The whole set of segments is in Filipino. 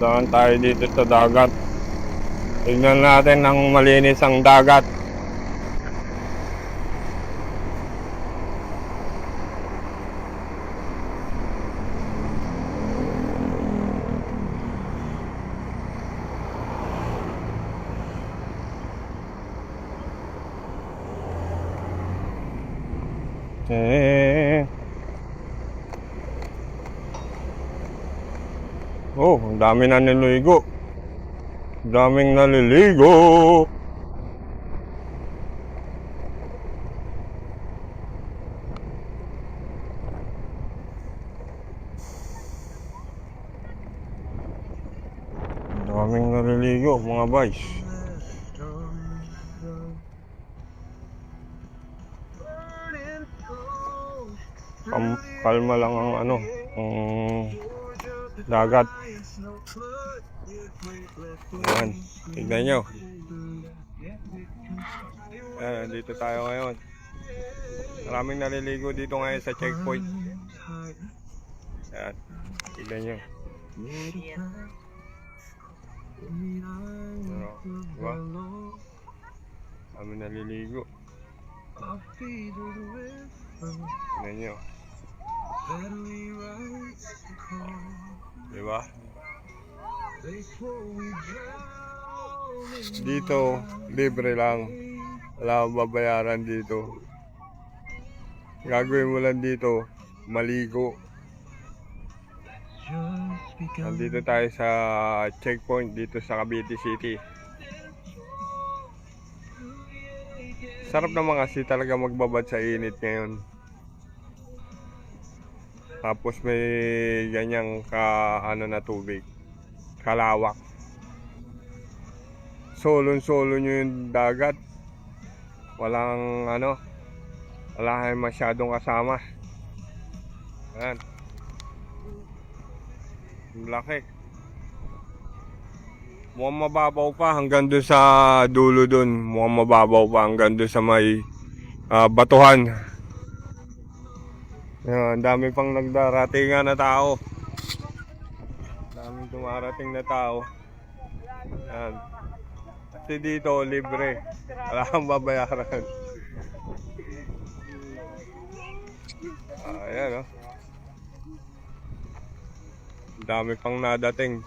Daan tayo dito sa dagat. Tignan natin ang malinis ang dagat. Eh. Oh, ang dami na niligo. Ang daming naliligo. Daming naliligo, mga boys. Kam kalma lang ang ano, ang dagat. Ayan, tignan nyo. Ayan, dito tayo ngayon. Maraming naliligo dito ngayon sa checkpoint. Ayan, tignan nyo. Ano, diba? Kami naliligo. Tignan nyo. Diba? Dito, libre lang. Wala kang babayaran dito. Gagawin mo lang dito, maligo. Nandito tayo sa checkpoint dito sa Cavite City. Sarap naman kasi talaga magbabad sa init ngayon. Tapos may ganyang ka ano na tubig. Kalawak. Solon-solo nyo yung dagat. Walang ano, wala kayong masyadong kasama. Ayan. Laki. Mukhang mababaw pa hanggang doon sa dulo doon. Mukhang mababaw pa hanggang doon sa may ah, batuhan. Ang dami pang nagdaratingan na tao. Daming dumarating na tao. Ayan. Kasi dito, libre. Wala kang babayaran. Ayan, oh. Dami pang nadating.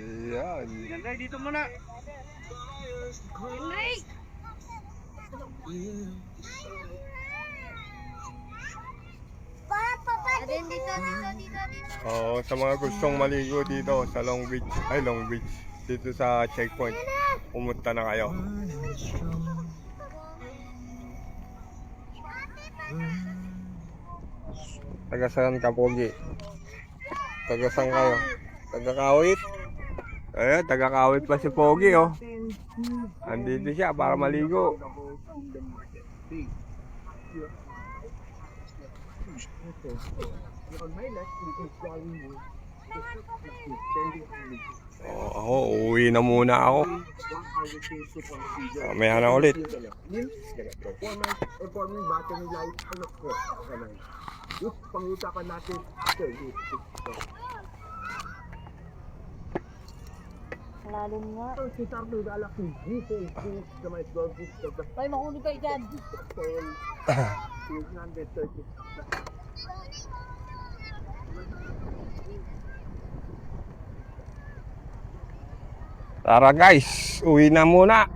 Ayan. Henry, dito muna. Henry! Adin, dito, dito, dito, dito. Oo, sa mga gustong maligo dito sa Long Beach, ay Long Beach, dito sa checkpoint, pumunta na kayo. Taga saan ka, Pogi? Taga saan kayo? Taga Kawit? Ayan, taga Kawit pa si Pogi, oh. Andito siya para maligo. Oo, ako, uuwi na muna ako. Mamaya na ulit. Yung pang-usapan natin, Lalim nga. Ito, si Sardo, galak ni Gisel, Gisel, sa may Dorfus, sa Hoy, mahulog kayo dyan. Gasol, 630. Tara guys, uwi na muna.